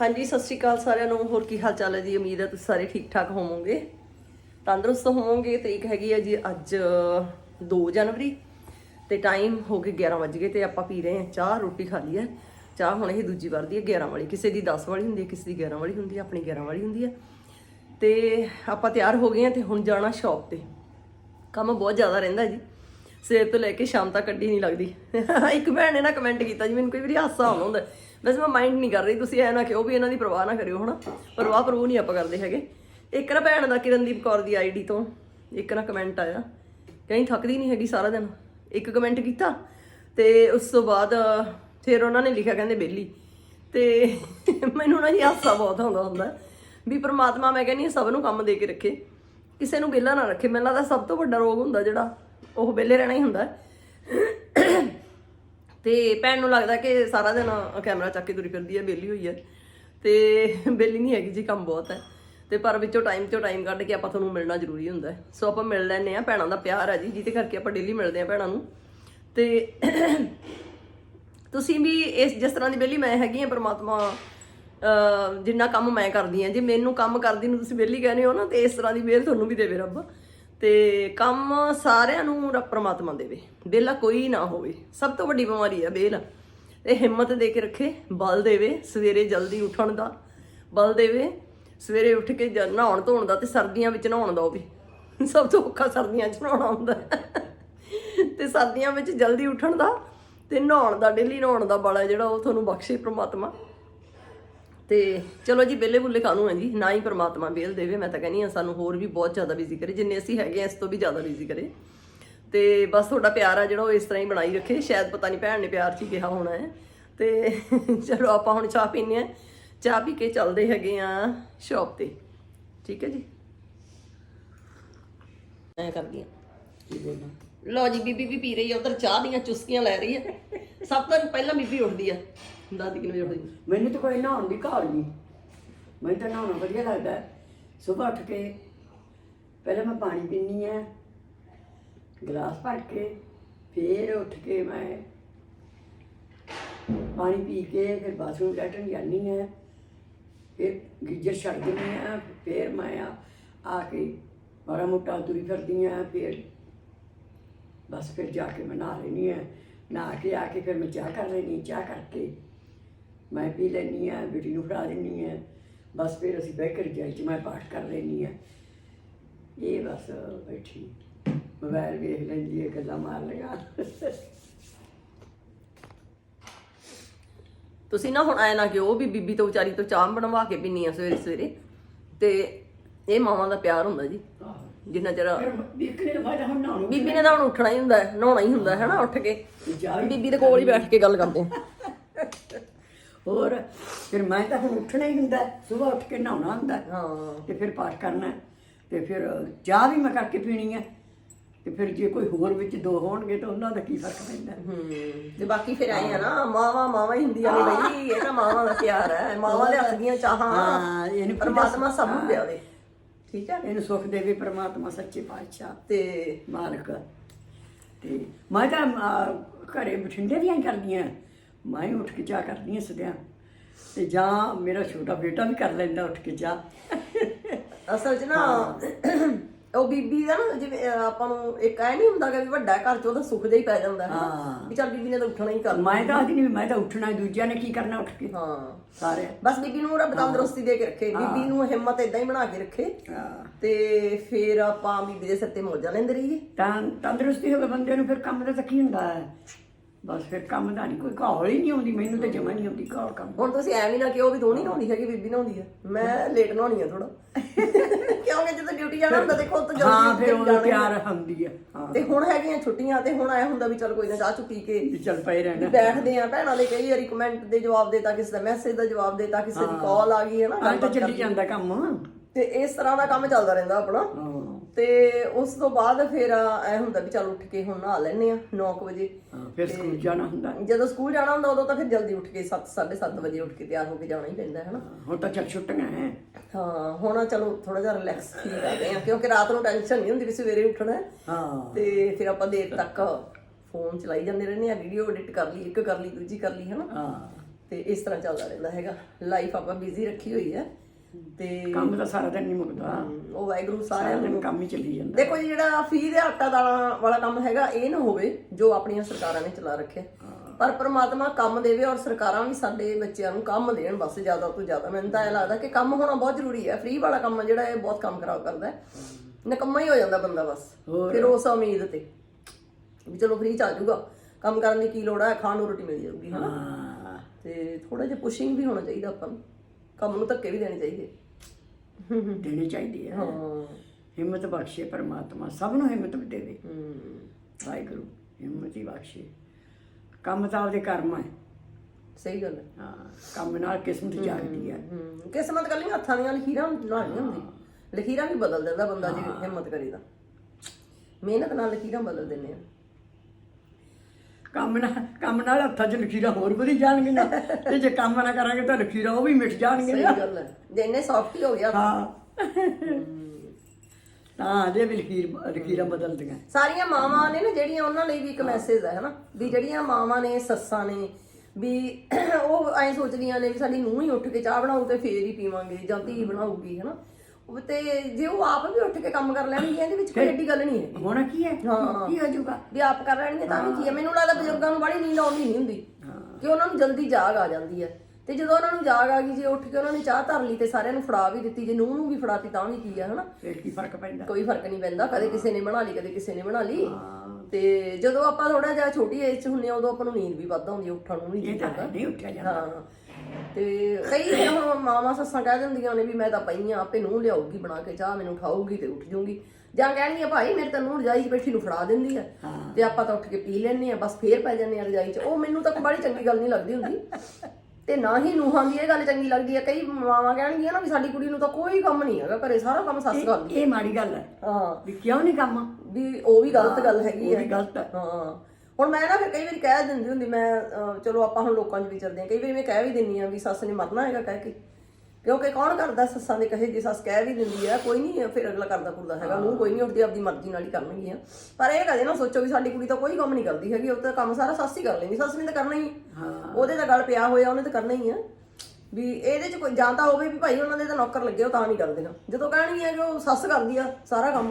ਹਾਂਜੀ, ਸਤਿ ਸ਼੍ਰੀ ਅਕਾਲ ਸਾਰਿਆਂ ਨੂੰ। ਹੋਰ ਕੀ ਹਾਲ ਚਾਲ ਹੈ ਜੀ? ਉਮੀਦ ਹੈ ਤੁਸੀਂ ਸਾਰੇ ਠੀਕ ਠਾਕ ਹੋਵੋਗੇ। ਤੰਦਰੁਸਤ ਹੋਵੋਗੇ। ਤਰੀਕ ਹੈਗੀ ਹੈ ਜੀ ਅੱਜ 2 ਜਨਵਰੀ ਤੇ ਟਾਈਮ ਹੋ ਗਏ 11 ਵਜ ਗਏ ਤੇ ਆਪਾਂ ਪੀ ਰਹੇ ਹਾਂ ਚਾਹ, ਰੋਟੀ ਖਾ ਲਈ ਹੈ। ਚਾਹ ਹੁਣ ਇਹ ਦੂਜੀ ਵਾਰ ਦੀ ਹੈ 11 ਵਾਲੀ। ਕਿਸੇ ਦੀ 10 ਵਾਲੀ ਹੁੰਦੀ ਹੈ, ਕਿਸੇ ਦੀ 11 ਵਾਲੀ ਹੁੰਦੀ ਹੈ, ਆਪਣੀ 11 ਵਾਲੀ ਹੁੰਦੀ ਹੈ। ਤੇ ਆਪਾਂ ਤਿਆਰ ਹੋ ਗਏ ਹਾਂ ਤੇ ਹੁਣ ਜਾਣਾ ਸ਼ਾਪ ਤੇ। ਕੰਮ ਬਹੁਤ ਜ਼ਿਆਦਾ ਰਹਿੰਦਾ ਜੀ। ਸਵੇਰ ਤੋਂ ਲੈ ਕੇ ਸ਼ਾਮ ਤੱਕ ਕੱਢੀ ਨਹੀਂ ਲੱਗਦੀ। ਇੱਕ ਭੈਣ ਨੇ ਨਾ ਕਮੈਂਟ ਕੀਤਾ ਜੀ, ਮੈਨੂੰ ਕਈ ਵਾਰੀ ਹਾਸਾ ਆਉਂਦਾ ਹੁੰਦਾ। ਵੈਸੇ ਮੈਂ ਮਾਈਂਡ ਨਹੀਂ ਕਰ ਰਹੀ, ਤੁਸੀਂ ਐ ਨਾ ਕਿਉਂ ਵੀ ਇਹਨਾਂ ਦੀ ਪਰਵਾਹ ਨਾ ਕਰਿਓ, ਹਨਾ? ਪਰਵਾਹ ਪਰਵੂ ਨਹੀਂ ਆਪਾਂ ਕਰਦੇ ਹੈਗੇ। ਇੱਕ ਨਾ ਭੈਣ ਦਾ ਕਿਰਨਦੀਪ ਕੌਰ ਦੀ ਆਈਡੀ ਤੋਂ ਇੱਕ ਨਾ ਕਮੈਂਟ ਆਇਆ। ਕਹਿੰਦੀ ਥੱਕਦੀ ਨਹੀਂ ਹੈਗੀ ਸਾਰਾ ਦਿਨ। ਇੱਕ ਕਮੈਂਟ ਕੀਤਾ ਤੇ ਉਸ ਤੋਂ ਬਾਅਦ ਫਿਰ ਉਹਨਾਂ ਨੇ ਲਿਖਿਆ, ਕਹਿੰਦੇ ਬੇਲੀ। ਤੇ ਮੈਨੂੰ ਨਾ ਇਹ ਹਾਸਾ ਬਹੁਤ ਆਉਂਦਾ ਹੁੰਦਾ। ਵੀ ਪ੍ਰਮਾਤਮਾ, ਮੈਂ ਕਹਿੰਦੀ ਹਾਂ, ਸਭ ਨੂੰ ਕੰਮ ਦੇ ਕੇ ਰੱਖੇ। ਕਿਸੇ ਨੂੰ ਵਿਹਲਾ ਨਾ ਰੱਖੇ। ਮੈਨੂੰ ਲੱਗਦਾ ਸਭ ਤੋਂ ਵੱਡਾ ਰੋਗ ਹੁੰਦਾ ਜਿਹੜਾ, ਉਹ ਵਿਹਲੇ ਰਹਿਣਾ ਹੀ ਹੁੰਦਾ। ਤੇ ਭੈਣ ਨੂੰ ਲੱਗਦਾ ਕਿ ਸਾਰਾ ਦਿਨ ਕੈਮਰਾ ਚੱਕ ਕੇ ਤੁਰੀ ਫਿਰਦੀ ਹੈ, ਵਿਹਲੀ ਹੋਈ ਹੈ। ਤੇ ਵਿਹਲੀ ਨਹੀਂ ਹੈਗੀ ਜੀ, ਕੰਮ ਬਹੁਤ ਹੈ। ਤੇ ਪਰ ਵਿੱਚੋਂ ਟਾਈਮ ਚੋਂ ਟਾਈਮ ਕੱਢ ਕੇ ਆਪਾਂ ਤੁਹਾਨੂੰ ਮਿਲਣਾ ਜ਼ਰੂਰੀ ਹੁੰਦਾ ਸੋ ਆਪਾਂ ਮਿਲ ਲੈਨੇ ਆ ਭੈਣਾਂ ਦਾ ਪਿਆਰ ਹੈ ਜੀ, ਜਿਹਦੇ ਕਰਕੇ ਆਪਾਂ ਡੇਲੀ ਮਿਲਦੇ ਆ ਭੈਣਾਂ ਨੂੰ। ਤੇ ਤੁਸੀਂ ਵੀ ਇਸ, ਜਿਸ ਤਰ੍ਹਾਂ ਦੀ ਬੇਲੀ ਮੈਂ ਹੈਗੀ ਆ ਪਰਮਾਤਮਾ ਜਿੰਨਾ ਕੰਮ ਮੈਂ ਕਰਦੀ ਆ ਜੇ ਮੈਨੂੰ ਕੰਮ ਕਰਦੀ ਨੂੰ ਤੁਸੀਂ ਬੇਲੀ ਕਹਿੰਦੇ ਹੋ ਨਾ, ਤੇ ਇਸ ਤਰ੍ਹਾਂ ਦੀ ਮਿਹਰ ਤੁਹਾਨੂੰ ਵੀ ਦੇਵੇ ਰੱਬ। ਤੇ ਕੰਮ ਸਾਰਿਆਂ ਨੂੰ ਰੱਬ ਪ੍ਰਮਾਤਮਾ ਦੇਵੇ। ਵਿਹਲਾ ਕੋਈ ਨਾ ਹੋਵੇ। ਸਭ ਤੋਂ ਵੱਡੀ ਬਿਮਾਰੀ ਆ ਵਿਹਲ ਇਹ ਹਿੰਮਤ ਦੇ ਕੇ ਰੱਖੇ, ਬਲ ਦੇਵੇ, ਸਵੇਰੇ ਜਲਦੀ ਉੱਠਣ ਦਾ। ਬਲ ਦੇਵੇ, ਸਵੇਰੇ ਉੱਠ ਕੇ ਜ- ਨਹਾਉਣ ਧੋਣ ਦਾ ਤੇ ਸਰਦੀਆਂ ਵਿੱਚ ਨਹਾਉਣ ਦਾ ਉਹ ਵੀ। ਸਭ ਤੋਂ ਔਖਾ ਸਰਦੀਆਂ 'ਚ ਨਹਾਉਣਾ ਹੁੰਦਾ। ਹੈ। ਤੇ ਸਰਦੀਆਂ ਵਿੱਚ ਜਲਦੀ ਉੱਠਣ ਦਾ ਤੇ ਨਹਾਉਣ ਦਾ, ਡੇਲੀ ਨਹਾਉਣ ਦਾ ਬੜਾ ਜਿਹੜਾ ਉਹ ਤੁਹਾਨੂੰ ਬਖਸ਼ੇ ਪ੍ਰਮਾਤਮਾ। ਤੇ ਚਲੋ ਜੀ ਬੇਲੇ ਬੁੱਲੇ ਕਾਨੂੰ ਹੈ ਜੀ? ਨਾ ਹੀ ਪ੍ਰਮਾਤਮਾ ਬੇਲ ਦੇਵੇ ਮੈਂ ਤਾਂ ਕਹਿੰਦੀ ਆ ਸਾਨੂੰ ਹੋਰ ਵੀ ਬਹੁਤ ਜ਼ਿਆਦਾ ਬਿਜ਼ੀ ਕਰੇ। ਜਿੰਨੇ ਅਸੀਂ ਹੈਗੇ ਆ ਇਸ ਤੋਂ ਵੀ ਜ਼ਿਆਦਾ ਬਿਜ਼ੀ ਕਰੇ। ਤੇ ਬਸ ਤੁਹਾਡਾ ਪਿਆਰ ਆ ਜਿਹੜਾ ਉਹ ਇਸ ਤਰ੍ਹਾਂ ਹੀ ਬਣਾਈ ਰੱਖੇ। ਸ਼ਾਇਦ ਪਤਾ ਨਹੀਂ ਭੈਣ ਨੇ ਪਿਆਰ 'ਚ ਹੀ ਕਿਹਾ ਹੋਣਾ ਹੈ। ਤੇ ਚਲੋ ਆਪਾਂ ਹੁਣ ਚਾਹ ਪੀਨੇ ਆ ਚਾਹ ਪੀ ਕੇ ਚੱਲਦੇ ਹੈਗੇ ਆ ਸ਼ਾਪ ਤੇ। ਠੀਕ ਹੈ ਜੀ? ਐ ਕਰਦੀ ਆ ਲਓ ਜੀ ਬੀਬੀ ਵੀ ਪੀ ਰਹੀ ਆ ਉਧਰ ਚਾਹ ਦੀਆਂ ਚੁਸਕੀਆਂ ਲੈ ਰਹੀ ਆ ਸਭ ਤੋਂ ਪਹਿਲਾਂ ਬੀਬੀ ਉੱਠਦੀ ਆ। ਦਾਦੀ ਕਿੰਨੇ ਵਜੇ ਉੱਠਦੀ? ਮੈਨੂੰ ਤਾਂ ਕੋਈ ਨਹਾਉਣ ਦੀ ਘਾਲ ਨਹੀਂ। ਮੈਨੂੰ ਤਾਂ ਨਹਾਉਣਾ ਵਧੀਆ ਲੱਗਦਾ। ਸਵੇਰ ਉੱਠ ਕੇ ਪਹਿਲਾਂ ਮੈਂ ਪਾਣੀ ਪੀਣੀ ਆ ਗਲਾਸ ਭਰ ਕੇ, ਫਿਰ ਉੱਠ ਕੇ ਮੈਂ ਪਾਣੀ ਪੀ ਕੇ ਫਿਰ ਬਾਥਰੂਮ ਲੈਟਰਨ ਜਾਂਦੀ ਆ ਫਿਰ ਗਿੱਜਰ ਛੱਡ ਦਿੰਦੀ ਆ ਫਿਰ ਮੈਂ ਆ ਆ ਕੇ ਮਾੜਾ ਮੋਟਾ ਤੁਰੀ ਫਿਰਦੀ ਆ ਫਿਰ ਬਸ ਫਿਰ ਜਾ ਕੇ ਮੈਂ ਨਹਾ ਲੈਂਦੀ ਆ ਨਹਾ ਕੇ ਆ ਕੇ ਫਿਰ ਮੈਂ ਚਾਹ ਕਰ ਲੈਂਦੀ ਚਾਹ ਕਰਕੇ ਮੈਂ ਪੀ ਲੈਂਦੀ ਆ ਬੇਟੀ ਨੂੰ ਫੜਾ ਦਿੰਦੀ ਆ ਬਸ ਫਿਰ ਅਸੀਂ ਬਹਿ ਕੇ ਰਜਾਈ 'ਚ ਮੈਂ ਪਾਠ ਕਰ ਲੈਂਦੀ ਆ ਇਹ ਬਸ ਬੈਠੀ। ਮੋਬਾਈਲ ਵੇਖ ਲੈਂਦੀ ਹੈ ਗੱਲਾਂ ਮਾਰ ਲਗਾ। ਤੁਸੀਂ ਨਾ ਹੁਣ ਐ ਨਾ ਕਿ ਉਹ ਵੀ ਬੀਬੀ ਤੋਂ ਵਿਚਾਰੀ ਤੋਂ ਚਾਹ ਬਣਵਾ ਕੇ ਪੀਨੀ ਆ ਸਵੇਰੇ ਸਵੇਰੇ। ਤੇ ਇਹ ਮਾਵਾਂ ਦਾ ਪਿਆਰ ਹੁੰਦਾ ਜੀ। ਜਿੰਨਾ ਚਿਰ ਨੂੰ ਹੁਣ ਬੀਬੀ ਨੇ ਤਾਂ ਹੁਣ ਉੱਠਣਾ ਹੀ ਹੁੰਦਾ ਹੈ, ਨਹਾਉਣਾ ਹੀ ਹੁੰਦਾ ਹੈ ਨਾ ਉੱਠ ਕੇ। ਬੀਬੀ ਦੇ ਕੋਲ ਹੀ ਬੈਠ ਕੇ ਗੱਲ ਕਰਦੇ ਆ। ਹੋਰ ਫਿਰ ਮੈਂ ਤਾਂ ਹੁਣ ਉੱਠਣਾ ਹੀ ਹੁੰਦਾ ਸਵੇਰ ਉੱਠ ਕੇ ਨਹਾਉਣਾ ਹੁੰਦਾ। ਹਾਂ। ਤੇ ਫਿਰ ਪਾਠ ਕਰਨਾ। ਹੈ। ਤੇ ਫਿਰ ਚਾਹ ਵੀ ਮੈਂ ਕਰਕੇ ਪੀਣੀ ਹੈ ਤੇ ਫਿਰ ਜੇ ਕੋਈ ਹੋਰ ਵਿੱਚ ਦੋ ਹੋਣਗੇ ਤਾਂ ਉਹਨਾਂ ਦਾ ਕੀ ਫ਼ਰਕ ਪੈਂਦਾ। ਹੂੰ ਤੇ ਬਾਕੀ ਫਿਰ ਆਏ ਆ ਨਾ ਮਾਵਾਂ ਮਾਵਾਂ ਹੀ ਹੁੰਦੀਆਂ ਨੇ ਬਈ ਇਹ ਤਾਂ ਮਾਵਾਂ ਦਾ ਪਿਆਰ ਹੈ। ਮਾਵਾਂ ਦੇ ਹੱਥ ਦੀਆਂ ਚਾਹਾਂ ਹਾਂ ਇਹਨੂੰ ਪਰਮਾਤਮਾ ਸਭ ਨੂੰ ਦੇਵੇ ਠੀਕ ਹੈ ਇਹਨੂੰ ਸੁਖ ਦੇਵੇ ਪ੍ਰਮਾਤਮਾ ਸੱਚੇ ਪਾਤਸ਼ਾਹ ਤੇ ਮਾਲਕ। ਤੇ ਮੈਂ ਤਾਂ ਅਹ, ਘਰੇ ਬਠਿੰਡੇ ਦੀਆਂ ਹੀ ਕਰਦੀਆਂ ਮੈਂ ਹੀ ਉੱਠ ਕੇ ਚਾਹ ਕਰਦੀ ਹਾਂ ਸਦਿਆਂ ਤੇ ਜਾਂ ਮੇਰਾ ਛੋਟਾ ਬੇਟਾ ਵੀ ਕਰ ਲੈਂਦਾ ਉੱਠ ਕੇ ਚਾਹ। ਅਸਲ 'ਚ ਨਾ ਉਹ ਬੀਬੀ ਦਾ ਨਾ ਜਿਵੇਂ ਆਪਾਂ ਨੂੰ ਇੱਕ ਐ ਨਹੀਂ ਹੁੰਦਾ ਕਿ ਵੀ ਵੱਡਾ ਘਰ 'ਚ ਉਹਦਾ ਸੁੱਖ ਜਿਹਾ ਹੀ ਪੈ ਜਾਂਦਾ ਹੈ ਹਾਂ। ਵੀ ਚੱਲ ਬੀਬੀ ਨੇ ਤਾਂ ਉੱਠਣਾ ਹੀ ਕਰ ਮੈਂ ਤਾਂ ਆਦੀ ਨਹੀਂ ਮੈਂ ਤਾਂ ਉੱਠਣਾ ਹੈ, ਦੂਜਿਆਂ ਨੇ ਕੀ ਕਰਨਾ ਉੱਠ ਕੇ? ਹਾਂ। ਸਾਰੇ। ਬਸ ਬੀਬੀ ਨੂੰ ਰੱਬ ਤੰਦਰੁਸਤੀ ਦੇ ਕੇ ਰੱਖੇ ਬੀਬੀ ਨੂੰ ਹਿੰਮਤ ਇਦਾਂ ਹੀ ਬਣਾ ਕੇ ਰੱਖੇ। ਹਾਂ। ਤੇ ਫਿਰ ਆਪਾਂ ਬੀਬੀ ਦੇ ਸਿਰ ਤੇ ਮੋਜਾਂ ਲੈਂਦੇ ਰਹੀਏ। ਤਾਂ ਤੰਦਰੁਸਤੀ ਹੋਵੇ ਬੰਦੇ ਨੂੰ ਫਿਰ ਕੰਮ ਦਾ ਤਾਂ ਕੀ ਹੁੰਦਾ ਹੈ? ਬਸ ਫਿਰ ਕੰਮ ਦਾ ਨਹੀਂ ਕੋਈ ਘਾਲ ਹੀ ਨਹੀਂ ਆਉਂਦੀ ਮੈਨੂੰ ਤਾਂ ਜਮਾ ਨਹੀਂ ਆਉਂਦੀ ਘਾਲ ਕੰਮ। ਹੁਣ ਤੁਸੀਂ ਐਵੇਂ ਨਾ ਕਿਉਂ ਵੀ ਨਹੀਂ ਨਹਾਉਂਦੀ ਹੈਗੀ ਬੀਬੀ ਨਹਾਉਂਦੀ ਹੈ। ਮੈਂ ਲੇਟ ਨਹਾਉਣੀ ਆ ਥੋੜਾ ਕਿਉਂਕਿ ਜਦੋਂ ਡਿਊਟੀ ਜਾਣਾ ਹੁੰਦਾ ਦੇਖੋ ਤਾਂ ਹਾਂ ਜਲਦੀ ਫਿਰ ਉੱਠ ਉਹ ਕੇ ਜਾਣਾ ਹੀ ਪਿਆਰ ਹੁੰਦੀ ਹੈ ਹਾਂ। ਆ। ਤੇ ਹੁਣ ਹੈਗੀਆਂ ਛੁੱਟੀਆਂ ਤੇ ਹੁਣ ਐ ਹੁੰਦਾ ਵੀ ਚੱਲ ਕੋਈ ਨਾ ਚਾਹ ਚੁ ਪੀ ਕੇ ਵੀ ਚੱਲ ਪਏ ਰਹਿਣਾ। ਬੈਠਦੇ ਆ ਭੈਣਾਂ ਦੇ ਕਈ ਵਾਰੀ ਕਮੈਂਟ ਦੇ ਜਵਾਬ ਦੇਤਾ ਕਿਸੇ ਦਾ ਮੈਸੇਜ ਦਾ ਜਵਾਬ ਦੇਤਾ ਕਿਸੇ ਦੀ ਕਾਲ ਆ ਗਈ ਹੈ ਨਾ ਹਾਂ ਤਾਂ ਚੱਲੀ ਜਾਂਦਾ ਕੰਮ। ਤੇ ਇਸ ਤਰ੍ਹਾਂ ਦਾ ਕੰਮ ਚੱਲਦਾ ਰਹਿੰਦਾ ਆਪਣਾ। ਹਾਂ। ਤੇ ਉਸ ਤੋਂ ਬਾਅਦ ਫਿਰ ਐ ਹੁੰਦਾ ਵੀ ਚੱਲ ਉੱਠ ਕੇ ਹੁਣ ਨਹਾ ਲੈਨੇ ਆ 9 ਵਜੇ। ਹਾਂ, ਫਿਰ ਸਕੂਲ ਜਾਣਾ ਹੁੰਦਾ? ਜਦੋਂ ਸਕੂਲ ਜਾਣਾ ਹੁੰਦਾ ਉਦੋਂ ਤਾਂ ਫਿਰ ਜਲਦੀ ਉੱਠ ਕੇ 7 7:30 ਵਜੇ ਉੱਠ ਕੇ ਤਿਆਰ ਹੋ ਕੇ ਜਾਣਾ ਹੀ ਪੈਂਦਾ ਹੈ ਨਾ। ਹੁਣ ਤਾਂ ਚੱਲ ਛੁੱਟੀਆਂ ਹੈ। ਹਾਂ ਹੁਣ ਚਲੋ ਥੋੜਾ ਜਿਹਾ ਰਿਲੈਕਸ ਫੀਲ ਕਰਦੇ ਆ ਕਿਉਂਕਿ ਰਾਤ ਨੂੰ ਟੈਨਸ਼ਨ ਨਹੀਂ ਹੁੰਦੀ ਵੀ ਸਵੇਰੇ ਉੱਠਣਾ ਹੈ। ਹਾਂ। ਤੇ ਫਿਰ ਆਪਾਂ ਦੇਰ ਤੱਕ ਫੋਨ ਚਲਾਈ ਜਾਂਦੇ ਰਹਿੰਦੇ ਆ ਵੀਡੀਓ ਐਡਿਟ ਕਰ ਲਈ ਇੱਕ ਕਰ ਲਈ ਦੂਜੀ ਕਰ ਲਈ ਹਨਾ ਹਾਂ। ਤੇ ਇਸ ਤਰ੍ਹਾਂ ਚੱਲਦਾ ਰਹਿੰਦਾ ਹੈਗਾ। ਲਾਈਫ ਆਪਾਂ ਬਿਜ਼ੀ ਰੱਖੀ ਹੋਈ ਹੈ। ਤੇ ਕੰਮ ਤਾਂ ਸਾਰਾ ਦਿਨ ਨਹੀਂ ਮੁੱਕਦਾ। ਉਹ ਵਾਹਿਗੁਰੂ ਸਾਰਿਆਂ ਸਾਰਾ ਨੂੰ ਦਿਨ ਕੰਮ ਹੀ ਚੱਲੀ ਜਾਂਦਾ। ਦੇਖੋ ਜੀ ਜਿਹੜਾ ਫ੍ਰੀ ਦੇ ਆਟਾ ਦਾਲਾਂ ਵਾਲਾ ਕੰਮ ਹੈਗਾ ਇਹ ਨਾ ਹੋਵੇ ਜੋ ਆਪਣੀਆਂ ਸਰਕਾਰਾਂ ਨੇ ਚਲਾ ਰੱਖਿਆ। ਪਰ ਪ੍ਰਮਾਤਮਾ ਕੰਮ ਦੇਵੇ ਔਰ ਸਰਕਾਰਾਂ ਵੀ ਸਾਡੇ ਬੱਚਿਆਂ ਨੂੰ ਕੰਮ ਦੇਣ ਬਸ ਜ਼ਿਆਦਾ ਤੋਂ ਜ਼ਿਆਦਾ। ਮੈਨੂੰ ਤਾਂ ਇਹ ਲੱਗਦਾ ਕਿ ਕੰਮ ਹੋਣਾ ਬਹੁਤ ਜ਼ਰੂਰੀ ਹੈ। ਫ੍ਰੀ ਵਾਲਾ ਕੰਮ ਜਿਹੜਾ ਇਹ ਬਹੁਤ ਕੰਮ ਖਰਾਬ ਕਰਦਾ ਹੈ। ਨਕਮਾ ਹੀ ਹੋ ਜਾਂਦਾ ਬੰਦਾ ਬਸ। ਫਿਰ ਉਸ ਉਮੀਦ ਤੇ ਵੀ ਚਲੋ ਫ੍ਰੀ ਚੱਲ ਜਾਊਗਾ। ਕੰਮ ਕਰਨ ਦੀ ਕੀ ਲੋੜ ਹੈ? ਖਾਣ ਨੂੰ ਰੋਟੀ ਮਿਲ ਜਾਊਗੀ ਹਨਾ? ਹਾਂ। ਤੇ ਥੋੜਾ ਜਿਹਾ ਪੁਸ਼ਿੰਗ ਵੀ ਹੋਣਾ ਚਾਹੀਦਾ ਆਪਾਂ ਨੂੰ। ਕੰਮ ਨੂੰ ਧੱਕੇ ਵੀ ਦੇਣੇ ਚਾਹੀਦੇ। ਦੇਣੀ ਚਾਹੀਦੀ ਹੈ ਹਾਂ। ਹਿੰਮਤ ਬਖਸ਼ੇ ਪਰਮਾਤਮਾ ਸਭ ਨੂੰ ਹਿੰਮਤ ਦੇਵੇ। ਹਮ, ਵਾਹਿਗੁਰੂ ਹਿੰਮਤ ਹੀ ਬਖਸ਼ੇ। ਕੰਮ ਤਾਂ ਆਪਦੇ ਕਰਮ ਹੈ ਸਹੀ ਗੱਲ ਹੈ। ਹਾਂ ਕੰਮ ਨਾਲ ਕਿਸਮਤ ਜਾਗਦੀ ਹੈ ਕਿਸਮਤ ਕੱਲੀਆਂ ਹੱਥਾਂ ਦੀਆਂ ਲਖੀਰਾਂ ਨਾਲ ਨਹੀਂ ਹੁੰਦੀ। ਲਖੀਰਾਂ ਵੀ ਬਦਲ ਦਿੰਦਾ ਬੰਦਾ ਜੇ ਹਿੰਮਤ ਕਰੀਦਾ। ਮਿਹਨਤ ਨਾਲ ਲਖੀਰਾਂ ਬਦਲ ਦਿੰਦੇ ਆ। ਕੰਮ ਨਾਲ ਕੰਮ ਨਾਲ ਹੱਥਾਂ 'ਚ ਲਕੀਰਾਂ ਹੋਰ ਵਧੀ ਜਾਣਗੀਆਂ। ਤੇ ਜੇ ਕੰਮ ਨਾ ਕਰਾਂਗੇ ਤਾਂ ਲਕੀਰਾਂ ਉਹ ਵੀ ਮਿਟ ਸਹੀ ਜਾਣਗੀਆਂ ਗੱਲ ਹੈ। ਜੇ ਇੰਨੇ ਸੌਫਟ ਹੀ ਹੋ ਗਿਆ। ਹਾਂ। ਤਾਂ ਅਜੇ ਵੀ ਲਕੀਰ ਲਕੀਰਾਂ ਬਦਲਦੀਆਂ। ਸਾਰੀਆਂ ਮਾਵਾਂ ਨੇ ਨਾ ਜਿਹੜੀਆਂ ਉਹਨਾਂ ਲਈ ਵੀ ਇੱਕ ਮੈਸੇਜ ਹੈ ਹਨਾ? ਵੀ ਜਿਹੜੀਆਂ ਮਾਵਾਂ ਨੇ ਸੱਸਾਂ ਨੇ ਵੀ ਉਹ ਐਂ ਸੋਚਦੀਆਂ ਨੇ ਵੀ ਸਾਡੀ ਨੂੰਹ ਹੀ ਉੱਠ ਕੇ ਚਾਹ ਬਣਾਉ ਤੇ ਫੇਰ ਹੀ ਪੀਵਾਂਗੇ ਜਾਂ ਧੀ ਬਣਾਉਗੀ ਹਨਾ? ਉਹ ਤੇ ਜੇ ਉਹ ਆਪ ਵੀ ਉੱਠ ਕੇ ਕੰਮ ਕਰ ਲੈਣਗੇ ਇਹਦੇ ਵਿੱਚ ਕੋਈ ਏਡੀ ਗੱਲ ਨਹੀਂ ਹੈ ਹੁਣ ਕੀ ਹੈ? ਹਾਂ। ਕੀ ਹੋ ਜਾਊਗਾ? ਵੀ ਆਪ ਕਰ ਲੈਣਗੇ ਤਾਂ ਵੀ ਕੀ ਹੈ? ਮੈਨੂੰ ਲੱਗਦਾ ਬਜ਼ੁਰਗਾਂ ਨੂੰ ਬੜੀ ਨੀਂਦ ਆਉਂਦੀ ਨਹੀਂ ਹੁੰਦੀ। ਕਿ ਉਹਨਾਂ ਨੂੰ ਜਲਦੀ ਜਾਗ ਆ ਜਾਂਦੀ ਹੈ। ਤੇ ਜਦੋਂ ਉਹਨਾਂ ਨੂੰ ਜਾਗ ਆ ਗਈ ਜੇ ਉੱਠ ਕੇ ਉਹਨਾਂ ਨੇ ਚਾਹ ਧਰ ਲਈ ਤੇ ਸਾਰਿਆਂ ਨੂੰ ਫੜਾ ਵੀ ਦਿੱਤੀ ਜੇ ਨੂੰਹ ਨੂੰ ਵੀ ਫੜਾਤੀ ਤਾਂ ਵੀ ਕੀ ਆ ਹਨਾ? ਫਿਰ ਕੀ ਫ਼ਰਕ ਪੈਂਦਾ? ਕੋਈ ਫ਼ਰਕ ਨਹੀਂ ਪੈਂਦਾ ਕਦੇ ਕਿਸੇ ਨੇ ਬਣਾ ਲਈ ਕਦੇ ਕਿਸੇ ਨੇ ਬਣਾ ਲਈ। ਤੇ ਜਦੋਂ ਆਪਾਂ ਥੋੜਾ ਜਿਹਾ ਛੋਟੀ ਏਜ 'ਚ ਹੁੰਨੇ ਆ ਉਦੋਂ ਆਪਾਂ ਨੂੰ ਨੀਂਦ ਵੀ ਵੱਧ ਆਉਂਦੀ ਆ, ਉੱਠਣ ਨੂੰ ਨਹੀਂ ਜੀ ਇਹ ਤਾਂ ਨਹੀਂ ਉੱਠਿਆ ਜਾਂਦਾ। ਹਾਂ ਤੇ ਕਈ ਹੁਣ ਮਾਵਾਂ ਸੱਸਾਂ ਕਹਿ ਦਿੰਦੀਆਂ ਨੇ ਵੀ ਮੈਂ ਤਾਂ ਪਈ ਆ ਆਪੇ ਨੂੰ ਲਿਆਉਗੀ ਬਣਾ ਕੇ ਚਾਹ ਮੈਨੂੰ ਉਠਾਊਗੀ ਤੇ ਉੱਠ ਜਾਊਗੀ। ਜਾਂ ਕਹਿਣਗੀਆਂ ਭਾਈ ਮੇਰੇ ਤਾਂ ਨੂੰ ਰਜਾਈ 'ਚ ਬੈਠੀ ਨੂੰ ਫੜਾ ਦਿੰਦੀ ਆ। ਤੇ ਆਪਾਂ ਤਾਂ ਉੱਠ ਕੇ ਪੀ ਲੈਂਦੇ ਆ ਬਸ ਫੇਰ ਪੈ ਜਾਂਦੇ ਆ ਰਜਾਈ 'ਚ। ਉਹ ਮੈਨੂੰ ਤਾਂ ਬੜੀ ਚੰਗੀ ਗੱਲ ਨਹੀਂ ਲੱਗਦੀ ਹੁੰਦੀ। ਤੇ ਨਾ ਹੀ ਨੂੰਹਾਂ ਦੀ ਇਹ ਗੱਲ ਚੰਗੀ ਲੱਗਦੀ ਆ ਕਈ ਮਾਵਾਂ ਕਹਿਣਗੀਆਂ ਨਾ ਵੀ ਸਾਡੀ ਕੁੜੀ ਨੂੰ ਤਾਂ ਕੋਈ ਕੰਮ ਨਹੀਂ ਹੈਗਾ ਘਰੇ ਸਾਰਾ ਕੰਮ ਸੱਸ ਕਰਦੀ ਇਹ ਮਾੜੀ ਗੱਲ ਹੈ ਹਾਂ। ਵੀ ਕਿਉਂ ਨਹੀਂ ਕੰਮ? ਵੀ ਉਹ ਵੀ ਗਲਤ ਗੱਲ ਹੈਗੀ ਉਹ ਹੈ ਵੀ ਗਲਤ ਹੈ ਹਾਂ। ਹੁਣ ਮੈਂ ਨਾ ਫਿਰ ਕਈ ਵਾਰੀ ਕਹਿ ਦਿੰਦੀ ਹੁੰਦੀ ਮੈਂ ਅਹ, ਚਲੋ ਆਪਾਂ ਹੁਣ ਲੋਕਾਂ 'ਚ ਵਿਚਰਦੇ ਹਾਂ ਕਈ ਵਾਰੀ ਮੈਂ ਕਹਿ ਵੀ ਦਿੰਨੀ ਆ ਵੀ ਸੱਸ ਨੇ ਮਰਨਾ ਹੈਗਾ ਕਹਿ ਕੇ। ਕਿਉਂਕਿ ਕੌਣ ਕਰਦਾ ਸੱਸਾਂ ਦੇ ਕਹੇ ਜੇ ਸੱਸ ਕਹਿ ਵੀ ਦਿੰਦੀ ਆ ਕੋਈ ਨਹੀਂ ਫਿਰ ਅਗਲਾ ਕਰਦਾ ਕੁਰਦਾ ਹੈਗਾ ਨੂੰ ਕੋਈ ਨਹੀਂ ਉੱਠਦੀ ਆਪਦੀ ਮਰਜ਼ੀ ਨਾਲ ਹੀ ਕਰਨਗੀਆਂ। ਪਰ ਇਹ ਕਦੇ ਨਾ ਸੋਚੋ ਵੀ ਸਾਡੀ ਕੁੜੀ ਤਾਂ ਕੋਈ ਕੰਮ ਨਹੀਂ ਕਰਦੀ ਹੈਗੀ ਉਹ ਤਾਂ ਕੰਮ ਸਾਰਾ ਸੱਸ ਹੀ ਕਰ ਲੈਂਦੀ ਸੱਸ ਨੇ ਤਾਂ ਕਰਨਾ ਹੀ ਹਾਂ। ਉਹਦੇ ਤਾਂ ਗੱਲ ਪਿਆ ਹੋਇਆ ਉਹਨੇ ਤਾਂ ਕਰਨਾ ਹੀ ਆ। ਵੀ ਇਹਦੇ 'ਚ ਕੋਈ ਜਾਂ ਤਾਂ ਹੋਵੇ ਵੀ ਭਾਈ ਉਹਨਾਂ ਦੇ ਤਾਂ ਨੌਕਰ ਲੱਗੇ ਉਹ ਤਾਂ ਨਹੀਂ ਕਰਦੇ ਨਾ। ਜਦੋਂ ਕਹਿਣਗੀਆਂ ਕਿ ਉਹ ਸੱਸ ਕਰਦੀ ਆ ਸਾਰਾ ਕੰਮ।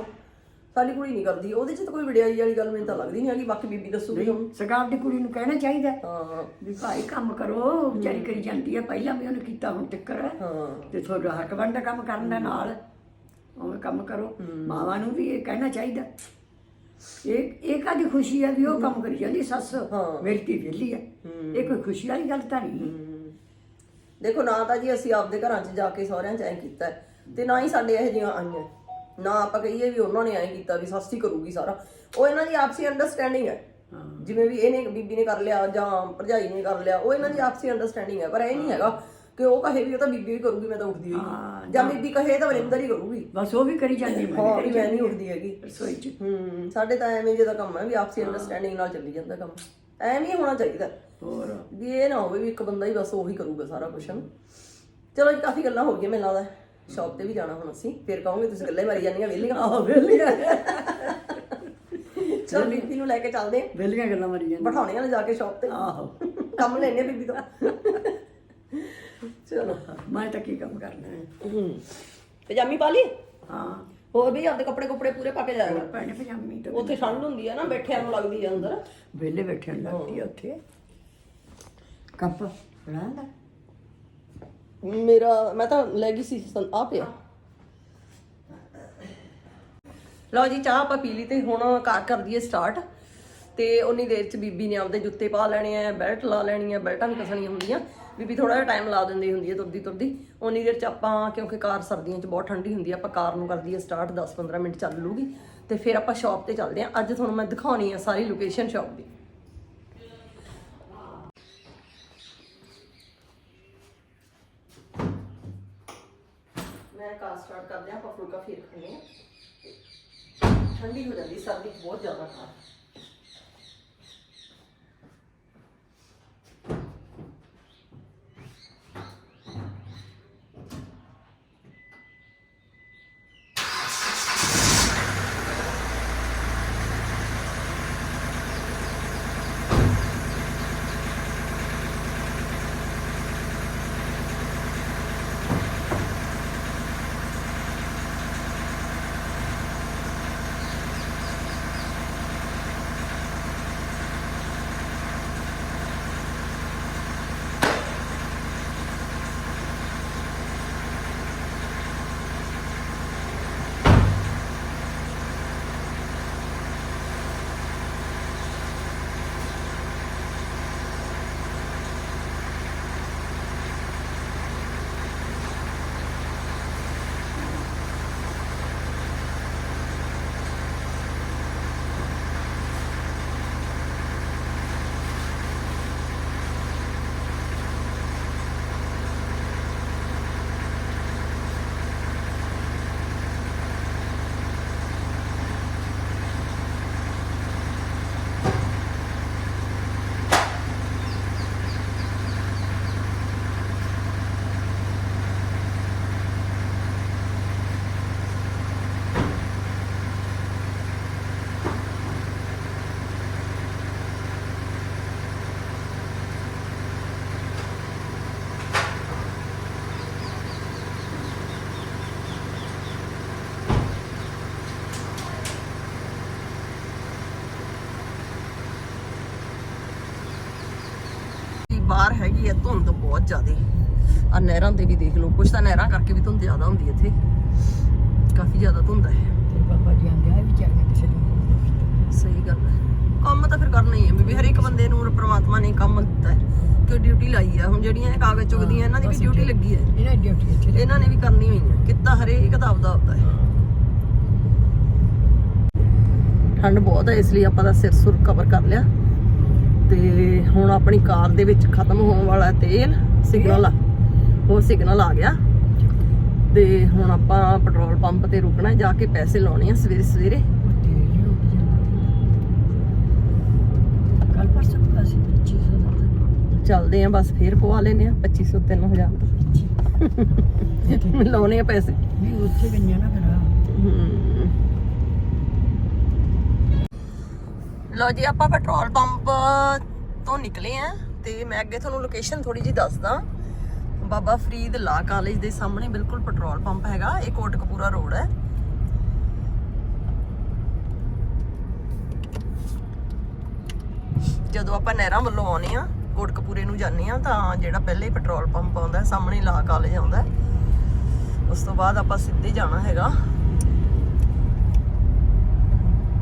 ਸਾਡੀ ਕੁੜੀ ਨਹੀਂ ਕਰਦੀ ਉਹਦੇ 'ਚ ਤਾਂ ਕੋਈ ਵਡਿਆਈ ਵਾਲੀ ਗੱਲ ਮੈਨੂੰ ਤਾਂ ਲੱਗਦੀ ਨਹੀਂ ਹੈਗੀ ਬਾਕੀ ਬੀਬੀ ਦੱਸੂਗੀ ਹੁਣ ਸਰਕਾਰ ਦੀ ਕੁੜੀ ਨੂੰ ਕਹਿਣਾ ਚਾਹੀਦਾ ਹੈ ਹਾਂ। ਵੀ ਭਾਈ ਕੰਮ ਕਰੋ ਵਿਚਾਰੀ ਕਰੀ ਜਾਂਦੀ ਹੈ ਪਹਿਲਾਂ ਵੀ ਉਹਨੇ ਕੀਤਾ ਹੁਣ ਟਿੱਕਰ ਹੈ। ਹਾਂ ਤੇ ਤੁਹਾਡਾ ਹੱਕ ਬਣਦਾ ਕੰਮ ਕਰਨ ਦਾ ਨਾਲ ਉਹ ਕੰਮ ਕਰੋ। ਮਾਵਾਂ ਨੂੰ ਵੀ ਇਹ ਕਹਿਣਾ ਚਾਹੀਦਾ। ਇਹ ਇਹ ਕਾਦੀ ਖੁਸ਼ੀ ਹੈ ਵੀ ਉਹ ਕੰਮ ਕਰੀ ਜਾਂਦੀ ਸੱਸ ਮੇਰੀ ਧੀ ਵਿਹਲੀ ਹੈ। ਇਹ ਕੋਈ ਖੁਸ਼ੀ ਵਾਲੀ ਗੱਲ ਤਾਂ ਨਹੀਂ ਹਮ। ਦੇਖੋ ਨਾ ਤਾਂ ਜੀ ਅਸੀਂ ਆਪਦੇ ਘਰਾਂ 'ਚ ਜਾ ਕੇ ਸਹੁਰਿਆਂ 'ਚ ਐਂ ਕੀਤਾ ਹੈ, ਤੇ ਨਾ ਹੀ ਸਾਡੇ ਇਹੋ ਜਿਹੀਆਂ ਆਈਆਂ। ਨਾ ਆਪਾਂ ਕਹੀਏ ਵੀ ਉਹਨਾਂ ਨੇ ਐਂ ਕੀਤਾ ਵੀ ਸੱਸ ਹੀ ਕਰੂਗੀ ਸਾਰਾ। ਉਹ ਇਹਨਾਂ ਦੀ ਆਪਸੀ ਅੰਡਰਸਟੈਂਡਿੰਗ ਹੈ। ਜਿਵੇਂ ਵੀ ਇਹਨੇ ਬੀਬੀ ਨੇ ਕਰ ਲਿਆ ਜਾਂ ਭਰਜਾਈ ਨੇ ਕਰ ਲਿਆ ਉਹ ਇਹਨਾਂ ਦੀ ਆਪਸੀ ਅੰਡਰਸਟੈਂਡਿੰਗ ਹੈ। ਪਰ ਇਹ ਨਹੀਂ ਹੈਗਾ ਕਿ ਉਹ ਕਹੇ ਵੀ ਉਹ ਤਾਂ ਬੀਬੀ ਹੀ ਕਰੂਗੀ ਮੈਂ ਤਾਂ ਉੱਠਦੀ ਹੋਈ ਜਾਂ ਬੀਬੀ ਕਹੇ ਤਾਂ ਵਰਿੰਦਰ ਹੀ ਕਰੂਗੀ। ਬਸ ਉਹ ਵੀ ਕਰੀ ਜਾਂਦੀ ਮੈਂ ਹਾਂ ਵੀ ਮੈਂ ਨਹੀਂ ਉੱਠਦੀ ਹੈਗੀ। ਰਸੋਈ 'ਚ। ਹੂੰ ਸਾਡੇ ਤਾਂ ਐਵੇਂ ਜਿਹਦਾ ਕੰਮ ਹੈ ਵੀ ਆਪਸੀ ਅੰਡਰਸਟੈਂਡਿੰਗ ਨਾਲ ਚੱਲੀ ਜਾਂਦਾ ਕੰਮ। ਐਵੇਂ ਹੀ ਹੋਣਾ ਚਾਹੀਦਾ। ਹੋਰ? ਵੀ ਇਹ ਨਾ ਹੋਵੇ ਵੀ ਇੱਕ ਬੰਦਾ ਹੀ ਬਸ ਉਹੀ ਕਰੂਗਾ ਸਾਰਾ ਕੁਝ ਚਲੋ ਕਾਫੀ ਗੱਲਾਂ ਹੋ ਗਈਆਂ ਮੈਨੂੰ ਲੱਗਦਾ। ਸ਼ਾਪ ਤੇ ਵੀ ਜਾਣਾ ਹੁਣ ਅਸੀਂ ਫੇਰ ਕਹੋਗੇ ਤੁਸੀਂ ਗੱਲਾਂ ਹੀ ਮਾਰੀ ਜਾਂਦੀਆਂ ਵਿਹਲੀਆਂ ਆਹ ਵੇਲੀਆਂ ਚਲੋ ਬੀਬੀ ਨੂੰ ਲੈ ਕੇ ਚੱਲਦੇ ਆਂ ਵੇਲੀਆਂ ਗੱਲਾਂ ਮਾਰੀ ਜਾਂਦੀ ਬਿਠਾਉਣੇ ਆ ਜਾ ਕੇ ਸ਼ਾਪ ਤੇ। ਆਹੋ। ਕੰਮ ਲੈਣੇ ਬੀਬੀ ਤੋਂ। ਚਲੋ। ਮੈਂ ਤਾਂ ਕੀ ਕੰਮ ਕਰਨਾ ਹੈ। ਹੂੰ। ਪਜਾਮੀ ਪਾ ਲਈ ਹਾਂ। ਹੋਰ ਵੀ ਆਪਦੇ ਕੱਪੜੇ ਕੁਪੜੇ ਪੂਰੇ ਪਾ ਕੇ ਕਰ ਭੈਣੇ ਪਜਾਮੀ ਤਾਂ ਉੱਥੇ ਠੰਡ ਹੁੰਦੀ ਆ ਨਾ ਬੈਠਿਆਂ ਨੂੰ ਲੱਗਦੀ ਆ ਅੰਦਰ। ਵੇਲੇ ਬੈਠਣ ਲੱਗਦੀ ਆ ਉੱਥੇ। ਕੱਪ ਬਣਾ ਲੈ ਮੇਰਾ, ਮੈਂ ਤਾਂ ਲੈ ਗਈ ਸੀ ਆ ਪਿਆ। ਲਓ ਜੀ, ਚਾਹ ਆਪਾਂ ਪੀ ਲਈ ਤੇ ਹੁਣ ਕਾਰ ਕਰ ਦਈਏ ਸਟਾਰਟ ਤੇ ਉਨੀ ਦੇਰ ਚ ਬੀਬੀ ਨੇ ਆਪਦੇ ਜੁੱਤੇ ਪਾ ਲੈਣੇ ਆ, ਬੈਲਟ ਲਾ ਲੈਣੀ ਆ, ਬੈਲਟਾਂ ਵੀ ਕਸਣੀਆਂ ਹੁੰਦੀਆਂ। ਬੀਬੀ ਥੋੜਾ ਜਿਹਾ ਟਾਈਮ ਲਾ ਦਿੰਦੀ ਹੁੰਦੀ ਹੈ ਤੁਰਦੀ ਤੁਰਦੀ। ਉਨੀ ਦੇਰ ਚ ਆਪਾਂ, ਕਿਉਂਕਿ ਕਾਰ ਸਰਦੀਆਂ ਚ ਬਹੁਤ ਠੰਡੀ ਹੁੰਦੀ ਆ, ਆਪਾਂ ਕਾਰ ਨੂੰ ਕਰਦੀ ਦਈਏ ਸਟਾਰਟ 10-15 ਮਿੰਟ ਚੱਲ ਲੂਗੀ। ਤੇ ਫਿਰ ਆਪਾਂ ਸ਼ਾਪ ਤੇ ਚੱਲਦੇ ਆ। ਅੱਜ ਤੁਹਾਨੂੰ ਮੈਂ ਦਿਖਾਉਣੀ ਆ ਸਾਰੀ ਲੋਕੇਸ਼ਨ ਸ਼ਾਪ ਦੀ। ਮੈਂ ਕਾਲ ਸਟਾਰਟ ਕਰਦੇ ਆ ਆਪਾਂ ਫੁਲਕਾ ਫੇਰ ਖਾਣੇ ਆ ਠੰਡੀ ਹੋ ਜਾਂਦੀ ਸਰਦੀ ਬਹੁਤ ਜ਼ਿਆਦਾ ਕਾਰ ਜ਼ਿਆਦੇ। ਆ ਨਹਿਰਾਂ ਤੇ ਵੀ ਦੇਖ ਲਓ ਕੁਛ ਤਾਂ ਨਹਿਰਾਂ ਕਰਕੇ ਵੀ ਧੁੰਦ ਜ਼ਿਆਦਾ ਹੁੰਦੀ ਇੱਥੇ। ਕਾਫੀ ਜ਼ਿਆਦਾ ਧੁੰਦ ਹੈ ਬਾਬਾ ਜੀ ਆਂਦੇ ਆ ਵਿਚਾਰੀਆਂ ਕਿਸੇ ਨੂੰ ਸਹੀ ਗੱਲ ਹੈ ਕੰਮ ਤਾਂ ਫਿਰ ਕਰਨਾ ਹੀ ਹੈ ਬੀਬੀ ਹਰ ਇੱਕ ਬੰਦੇ ਨੂੰ ਪ੍ਰਮਾਤਮਾ ਨੇ ਕੰਮ ਦਿੱਤਾ ਹੈ ਕਿ ਡਿਊਟੀ ਲਾਈ ਹੈ ਹੁਣ ਜਿਹੜੀਆਂ ਇਹ ਕਾਗਜ਼ ਚੁਗਦੀਆਂ ਇਹਨਾਂ ਦੀ ਵੀ ਡਿਊਟੀ ਲੱਗੀ ਹੈ ਇਹਨਾਂ ਦੀ ਡਿਊਟੀ ਇੱਥੇ ਇਹਨਾਂ ਨੇ ਵੀ ਕਰਨੀ ਹੋਈ ਹੈ ਕਿੱਤਾ ਹਰੇਕ ਦਾ ਆਪਦਾ ਆਪਦਾ ਹੈ। ਠੰਡ ਬਹੁਤ ਹੈ ਇਸ ਲਈ ਆਪਾਂ ਦਾ ਸਿਰ ਸੁਰ ਕਵਰ ਕਰ ਲਿਆ। ਤੇ ਹੁਣ ਆਪਣੀ ਕਾਰ ਦੇ ਵਿੱਚ ਖਤਮ ਹੋਣ ਵਾਲਾ ਤੇਲ। ਸਿਗਨਲ ਆ। ਉਹ ਸਿਗਨਲ ਆ ਗਿਆ। ਤੇ ਹੁਣ ਆਪਾਂ ਪੈਟਰੋਲ ਪੰਪ ਤੇ ਰੁਕਣਾ ਜਾ ਕੇ ਪੈਸੇ ਲਾਉਣੇ ਆ ਸਵੇਰੇ ਸਵੇਰੇ। ਕੱਲ ਪਰਸੋਂ ਵੀ ਅਸੀਂ 2500 ਦਾ ਚੱਲਦੇ ਆ ਬਸ ਫੇਰ ਪਵਾ ਲੈਨੇ ਆ 2500 3000 ਦਾ। ਲਾਉਣੇ ਆ ਪੈਸੇ। ਵੀ ਉੱਥੇ ਗਈਆਂ ਨਾ ਫਿਰ। ਲੋ ਜੀ ਆਪਾਂ ਪੈਟਰੋਲ ਪੰਪ ਤੋਂ ਨਿਕਲੇ ਆ। ਤੇ ਮੈਂ ਅੱਗੇ ਤੁਹਾਨੂੰ ਲੋਕੇਸ਼ਨ ਥੋੜੀ ਜੀ ਦੱਸਦਾ। ਬਾਬਾ ਫਰੀਦ ਲਾ ਕਾਲਜ ਦੇ ਸਾਹਮਣੇ ਬਿਲਕੁਲ ਪੈਟਰੋਲ ਪੰਪ ਹੈਗਾ, ਇਹ ਕੋਟਕਪੂਰਾ ਰੋਡ ਹੈ। ਜਦੋਂ ਆਪਾਂ ਨਹਿਰਾਂ ਵੱਲੋਂ ਆਉਨੇ ਆ ਕੋਟਕਪੂਰੇ ਨੂੰ ਜਾਂਦੇ ਆ ਤਾਂ ਜਿਹੜਾ ਪਹਿਲੇ ਪੈਟਰੋਲ ਪੰਪ ਆਉਂਦਾ ਸਾਹਮਣੇ ਲਾ ਕਾਲਜ ਆਉਂਦਾ ਉਸ ਤੋਂ ਬਾਅਦ ਆਪਾਂ ਸਿੱਧੇ ਜਾਣਾ ਹੈਗਾ।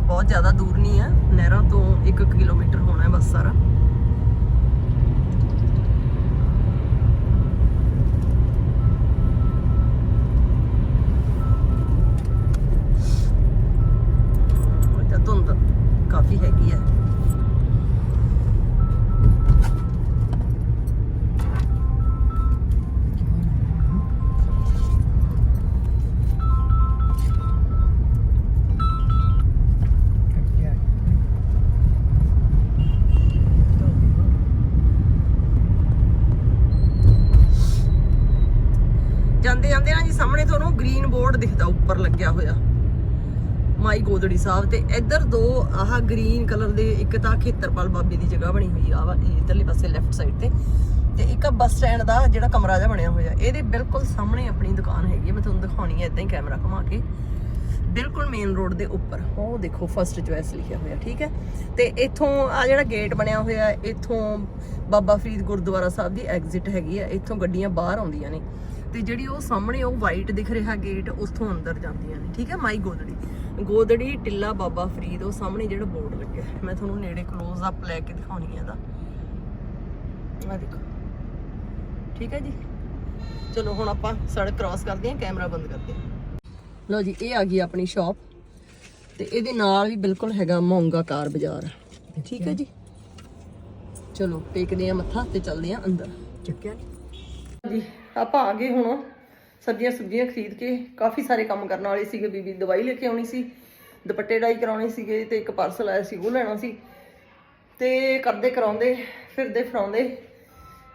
ਬਹੁਤ ਜ਼ਿਆਦਾ ਦੂਰ ਨਹੀਂ ਹੈ, ਨਹਿਰਾਂ ਤੋਂ 1 ਕਿਲੋਮੀਟਰ ਹੋਣਾ ਹੈ ਬਸ ਸਾਰਾ। ਤੁਹਾਨੂੰ ਗ੍ਰੀਨ ਬੋਰਡ ਦਿਖਦਾ ਉੱਪਰ ਲੱਗਿਆ ਹੋਇਆ। ਮਾਈ ਗੋਦੜੀ ਸਾਹਿਬ ਤੇ ਇੱਧਰ ਦੋ ਆਹ ਗ੍ਰੀਨ ਕਲਰ ਦੇ ਇੱਕ ਤਾਂ ਖੇਤਰਪਾਲ ਬਾਬੇ ਦੀ ਜਗ੍ਹਾ ਬਣੀ ਹੋਈ ਆ ਵਾ ਇਧਰਲੇ ਪਾਸੇ ਲੈਫਟ ਸਾਈਡ ਤੇ। ਤੇ ਇੱਕ ਆ ਬੱਸ ਸਟੈਂਡ ਦਾ ਜਿਹੜਾ ਕਮਰਾ ਜਿਹਾ ਬਣਿਆ ਹੋਇਆ। ਇਹਦੇ ਬਿਲਕੁਲ ਸਾਹਮਣੇ ਆਪਣੀ ਦੁਕਾਨ ਹੈਗੀ ਹੈ ਮੈਂ ਤੁਹਾਨੂੰ ਦਿਖਾਉਣੀ ਹੈ ਇਦਾਂ ਹੀ ਕੈਮਰਾ ਘੁਮਾ ਕੇ। ਬਿਲਕੁਲ ਮੇਨ ਰੋਡ ਦੇ ਉੱਪਰ। ਉਹ ਦੇਖੋ ਫਰਸਟ ਚੁਆਇਸ ਲਿਖਿਆ ਹੋਇਆ ਠੀਕ ਹੈ? ਤੇ ਇੱਥੋਂ ਆ ਜਿਹੜਾ ਗੇਟ ਬਣਿਆ ਹੋਇਆ ਹੈ, ਇੱਥੋਂ ਬਾਬਾ ਫਰੀਦ ਗੁਰਦੁਆਰਾ ਸਾਹਿਬ ਦੀ ਐਗਜ਼ਿਟ ਹੈਗੀ ਆ। ਇੱਥੋਂ ਗੱਡੀਆਂ ਬਾਹਰ ਆਉਂਦੀਆਂ ਨੇ। ਤੇ ਜਿਹੜੀ ਉਹ ਸਾਹਮਣੇ ਉਹ ਵਾਈਟ ਦਿਖ ਰਿਹਾ ਗੇਟ ਉੱਥੋਂ ਅੰਦਰ ਜਾਂਦੀਆਂ ਨੇ ਠੀਕ ਹੈ? ਮਾਈ ਗੋਦੜੀ। ਗੋਦੜੀ ਟਿੱਲਾ ਬਾਬਾ ਫਰੀਦ ਉਹ ਸਾਹਮਣੇ ਜਿਹੜਾ ਬੋਰਡ ਲੱਗਿਆ। ਮੈਂ ਤੁਹਾਨੂੰ ਨੇੜੇ ਕਲੋਜ਼ ਅਪ ਲੈ ਕੇ ਦਿਖਾਉਣੀ ਹੈ ਆ ਦੇਖੋ। ਠੀਕ ਹੈ ਜੀ? ਚਲੋ ਹੁਣ ਆਪਾਂ ਸੜਕ ਕ੍ਰਾਸ ਕਰਦੇ ਹਾਂ ਕੈਮਰਾ ਬੰਦ ਕਰਦੇ ਹਾਂ। ਲਓ ਜੀ ਇਹ ਆ ਗਈ ਆਪਣੀ ਸ਼ਾਪ ਤੇ ਇਹਦੇ ਨਾਲ ਵੀ ਬਿਲਕੁਲ ਹੈਗਾ ਮੌਂਗਾ ਕਾਰ ਬਾਜ਼ਾਰ। ਠੀਕ ਹੈ ਜੀ? ਚਲੋ ਟੇਕਦੇ ਆ ਮੱਥਾ ਤੇ ਚੱਲਦੇ ਆ ਅੰਦਰ। ਚੱਕਿਆ ਜੀ। ਆਪਾਂ ਆ ਗਏ ਹੁਣ ਸਬਜ਼ੀਆਂ ਸੁਬਜ਼ੀਆਂ ਖਰੀਦ ਕੇ ਕਾਫੀ ਸਾਰੇ ਕੰਮ ਕਰਨ ਵਾਲੇ ਸੀਗੇ। ਬੀਬੀ ਦਵਾਈ ਲੈ ਕੇ ਆਉਣੀ ਸੀ, ਦੁਪੱਟੇ ਡਾਈ ਕਰਾਉਣੇ ਸੀਗੇ ਤੇ ਇੱਕ ਪਾਰਸਲ ਆਇਆ ਸੀ, ਉਹ ਲੈਣਾ ਸੀ। ਤੇ ਕਰਦੇ ਕਰਾਉਂਦੇ, ਫਿਰਦੇ ਫਰਾਉਂਦੇ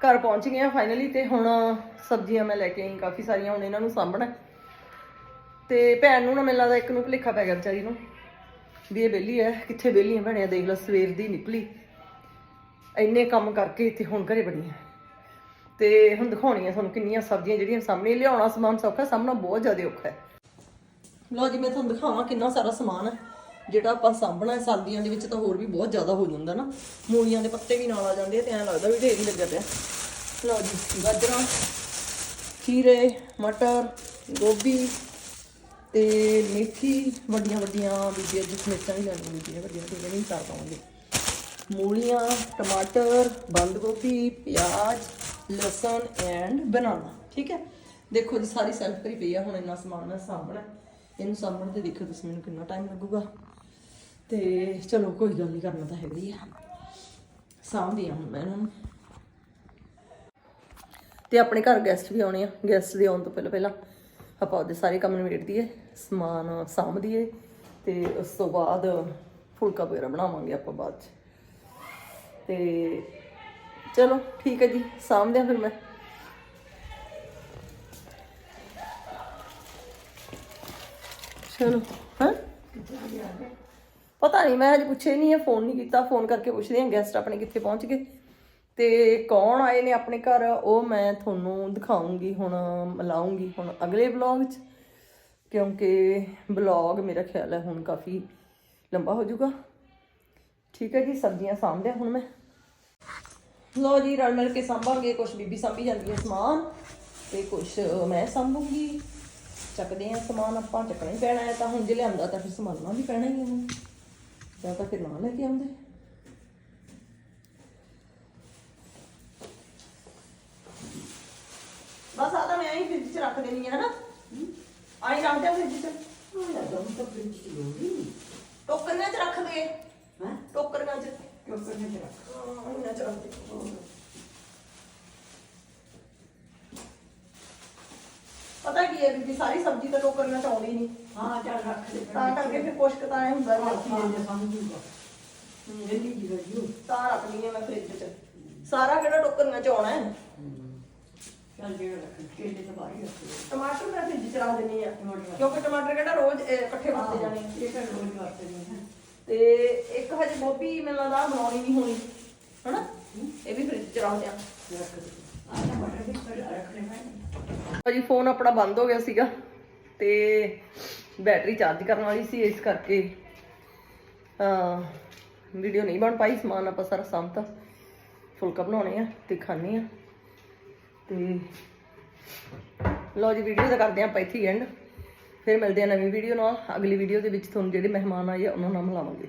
ਘਰ ਪਹੁੰਚ ਗਏ ਆ ਫਾਈਨਲੀ ਤੇ ਹੁਣ ਸਬਜ਼ੀਆਂ ਮੈਂ ਲੈ ਕੇ ਆਈ ਕਾਫੀ ਸਾਰੀਆਂ, ਹੁਣ ਇਹਨਾਂ ਨੂੰ ਸਾਂਭਣਾ। ਹੈ। ਤੇ ਭੈਣ ਨੂੰ ਨਾ ਮੈਨੂੰ ਲੱਗਦਾ ਇੱਕ ਨੂੰ ਭੁਲੇਖਾ ਪੈ ਗਿਆ ਵਿਚਾਰੀ ਨੂੰ ਵੀ ਇਹ ਵਿਹਲੀ ਹੈ, ਕਿੱਥੇ ਵਿਹਲੀ ਬਣਿਆ ਦੇਖ ਲਓ ਸਵੇਰ ਦੀ ਨਿਕਲੀ। ਇੰਨੇ ਕੰਮ ਕਰਕੇ ਇੱਥੇ ਹੁਣ ਘਰੇ ਬਣੀ ਹੈ। ਤੇ ਹੁਣ ਦਿਖਾਉਣੀਆਂ ਤੁਹਾਨੂੰ ਕਿੰਨੀਆਂ ਸਬਜ਼ੀਆਂ ਜਿਹੜੀਆਂ ਸਾਹਮਣੇ ਲਿਆਉਣਾ ਸਮਾਨ ਸੌਖਾ, ਸਾਹਮਣਾ ਬਹੁਤ ਜ਼ਿਆਦਾ ਔਖਾ ਹੈ। ਲਓ ਜੀ, ਮੈਂ ਤੁਹਾਨੂੰ ਦਿਖਾਵਾਂ ਕਿੰਨਾ ਸਾਰਾ ਸਮਾਨ ਹੈ। ਜਿਹੜਾ ਆਪਾਂ ਸਾਂਭਣਾ ਹੈ ਸਰਦੀਆਂ ਦੇ ਵਿੱਚ ਤਾਂ ਹੋਰ ਵੀ ਬਹੁਤ ਜ਼ਿਆਦਾ ਹੋ ਜਾਂਦਾ ਨਾ। ਮੂਲੀਆਂ ਦੇ ਪੱਤੇ ਵੀ ਨਾਲ ਆ ਜਾਂਦੇ ਆ ਤੇ ਐਂ ਲੱਗਦਾ ਵੀ ਢੇਰ ਹੀ ਲੱਗਿਆ ਪਿਆ। ਲਓ ਜੀ, ਗਾਜਰਾਂ, ਖੀਰੇ, ਮਟਰ, ਗੋਭੀ ਤੇ ਮੇਥੀ, ਵੱਡੀਆਂ ਵੱਡੀਆਂ ਬੀਬੀਆਂ ਜਿਸ ਮਿਰਚਾਂ ਵੀ ਲੈਣੀਆਂ ਬੀਬੀਆਂ ਵੱਡੀਆਂ ਵੱਡੀਆਂ ਨਹੀਂ ਕਰ ਪਾਵਾਂਗੇ ਮੂਲੀਆਂ, ਟਮਾਟਰ, ਬੰਦ ਗੋਭੀ, ਪਿਆਜ਼ ਲਸਣ ਐਂਡ ਬਨਾਨਾ ਠੀਕ ਹੈ? ਦੇਖੋ ਜੀ, ਸਾਰੀ ਸੈਲਫ ਕਰੀ ਪਈ ਆ, ਹੁਣ ਇੰਨਾ ਸਮਾਨ ਮੈਂ ਸਾਂਭਣਾ ਇਹਨੂੰ ਸਾਂਭਣ ਤੇ ਦੇਖੋ ਤੁਸੀਂ ਮੈਨੂੰ ਕਿੰਨਾ ਟਾਈਮ ਲੱਗੂਗਾ। ਤੇ ਚਲੋ, ਕੋਈ ਗੱਲ ਨਹੀਂ ਕਰਨਾ ਤਾਂ ਹੈਗੀ ਆ। ਸਾਂਭਦੀ ਆ ਹੁਣ ਮੈਂ ਇਹਨਾਂ। ਨੂੰ ਤੇ ਆਪਣੇ ਘਰ ਗੈਸਟ ਵੀ ਆਉਣੇ ਆ। ਗੈਸਟ ਦੇ ਆਉਣ ਤੋਂ ਪਹਿਲਾਂ ਪਹਿਲਾਂ ਆਪਾਂ ਉਹਦੇ ਸਾਰੇ ਕੰਮ ਨਿਬੇੜ ਦਈਏ, ਸਮਾਨ ਸਾਂਭ ਦਈਏ, ਤੇ ਉਸ ਤੋਂ ਬਾਅਦ ਫੁਲਕਾ ਵਗੈਰਾ ਬਣਾਵਾਂਗੇ ਆਪਾਂ ਬਾਅਦ ਚ। ਤੇ ਚਲੋ, ਠੀਕ ਹੈ ਜੀ, ਸਾਂਭਦੇ ਆ ਫਿਰ ਮੈਂ। ਚਲੋ, ਹਾਂ? ਪਤਾ ਨਹੀਂ, ਮੈਂ ਅੱਜ ਪੁੱਛਿਆ ਨਹੀਂ ਹੈ ਫੋਨ ਨਹੀਂ ਕੀਤਾ, ਫੋਨ ਕਰਕੇ ਪੁੱਛਦੇ ਹਾਂ ਗੈਸਟ ਆਪਣੇ ਕਿੱਥੇ ਪਹੁੰਚ ਗਏ। ਤੇ ਕੌਣ ਆਏ ਨੇ ਆਪਣੇ ਘਰ, ਉਹ ਮੈਂ ਤੁਹਾਨੂੰ ਦਿਖਾਉਂਗੀ, ਹੁਣ ਮਿਲਾਉਂਗੀ ਹੁਣ ਅਗਲੇ ਵਲੌਗ 'ਚ। ਕਿਉਂਕਿ ਵਲੌਗ ਮੇਰਾ ਖਿਆਲ ਹੈ ਹੁਣ ਕਾਫੀ ਲੰਬਾ ਹੋ ਜਾਊਗਾ। ਠੀਕ ਹੈ ਜੀ, ਸਬਜ਼ੀਆਂ ਸਾਂਭਦੇ ਹੁਣ ਮੈਂ। ਲੋ ਜੀ ਰਲ ਮਿਲ ਕੇ ਸੰਭਾਂਗੇ ਕੁਛ ਬੀਬੀ ਸੰਭੀ ਜਾਂਦੀ ਹੈ ਸਮਾਨ ਤੇ ਕੁਛ ਮੈਂ ਸੰਭੂਗੀ। ਚੱਕਦੇ ਆ ਸਮਾਨ ਆਪਾਂ ਚੱਕਣਾ ਹੀ ਪੈਣਾ ਹੈ ਤਾਂ ਹੁਣ ਜੇ ਲਿਆਂਦਾ ਤਾਂ ਫਿਰ ਸੰਭਾਲਣਾ ਵੀ ਪੈਣਾ ਹੀ ਹੈ ਹੁਣ। ਜਾਂ ਤਾਂ ਫਿਰ ਨਾ ਲੈ ਕੇ ਆਉਂਦੇ। ਬਸ ਆ ਤਾਂ ਮੈਂ ਹੀ ਫ੍ਰਿਜ 'ਚ ਰੱਖ ਦੇਣੀ ਹੈ ਨਾ। ਆਈ ਰੱਖ ਦਿਆਂ ਫ੍ਰਿਜ 'ਚ। ਦਮ ਤਾਂ ਫ੍ਰਿਜ ਚ ਲੋੜੀ ਟੋਕਰੀਆਂ 'ਚ ਰੱਖ ਦੇ। ਹਾਂ? ਟੋਕਰੀਆਂ 'ਚ। ਕਰਨੇ ਹਾਂ ਦੇ ਪਤਾ ਕੀ ਹੈ ਬੀਬੀ ਸਾਰੀ ਸਬਜ਼ੀ ਤਾਂ ਟੋਕਰੀਆਂ 'ਚ ਆਉਂਦੀ ਨਹੀਂ। ਹਾਂ ਚੱਲ ਰੱਖ ਦੇ। ਤਾਂ ਕਰਕੇ ਫਿਰ ਕੁਛ ਕੁ ਤਾਂ ਐਂ ਹੁੰਦਾ ਵੀ ਰੱਖੀ ਹਾਂ ਜਾਂਦੇ। ਜੇ ਸਮਝੂਗਾ ਜਲਦੀ ਜੀ ਗਈ ਤਾਂ ਰੱਖ ਲਈਏ ਮੈਂ ਫ੍ਰਿਜ 'ਚ। ਸਾਰਾ ਕਿਹੜਾ ਟੋਕਰੀਆਂ 'ਚ ਆਉਣਾ ਹੈ? ਚੱਲ ਜਿਹੜਾ ਰੱਖ ਕੇਲੇ ਤਾਂ ਬਾਹਰ ਹੀ ਰੱਖ ਦੇ ਟਮਾਟਰ ਮੈਂ ਫ੍ਰਿਜ 'ਚ ਰੱਖ ਦਿੰਨੀ ਆ ਟਮਾਟਰ। ਕਿਉਂਕਿ ਟਮਾਟਰ ਕਿਹੜਾ ਰੋਜ਼ ਅਹ, ਇਕੱਠੇ ਵਰਤੇ ਜਾਣੇ। ਇਹ ਤਾਂ ਰੋਜ਼ ਵਰਤੇ ਨਹੀਂ ਹੈ ਤੇ ਇੱਕ ਹਜੇ ਗੋਭੀ ਮੈਨੂੰ ਲੱਗਦਾ ਬਣਾਉਣੀ ਨਹੀਂ ਹੋਣੀ। ਹਨਾ? ਇਹ ਵੀ ਫ੍ਰਿਜ 'ਚ ਰੱਖ ਦਿਆਂ ਰੱਖ ਦੇ। ਆਹ ਤਾਂ ਮਟਰ ਵੀ ਫਿਰ ਰੱਖਣੇ ਪੈਣੇ ਭਾਜੀ ਫੋਨ ਆਪਣਾ ਬੰਦ ਹੋ ਗਿਆ ਸੀਗਾ ਤੇ ਬੈਟਰੀ ਚਾਰਜ ਕਰਨ ਵਾਲੀ ਸੀ ਇਸ ਕਰਕੇ ਅ ਵੀਡੀਓ ਨਹੀਂ ਬਣ ਪਾਈ ਸਮਾਨ ਆਪਾਂ ਸਾਰਾ ਸਾਂਭਤਾ। ਫੁਲਕਾ ਬਣਾਉਣੇ ਆ ਤੇ ਖਾਣੇ ਆ। ਤੇ ਲਓ ਜੀ ਵੀਡੀਓ ਦਾ ਕਰਦੇ ਆ ਆਪਾਂ ਇੱਥੇ ਐਂਡ ਫਿਰ ਮਿਲਦੇ ਆ ਨਵੀਂ ਵੀਡੀਓ ਨਾਲ। ਅਗਲੀ ਵੀਡੀਓ ਦੇ ਵਿੱਚ ਤੁਹਾਨੂੰ ਜਿਹੜੇ ਮਹਿਮਾਨ ਆਏ ਆ ਉਹਨਾਂ ਨਾਲ ਮਿਲਾਵਾਂਗੇ।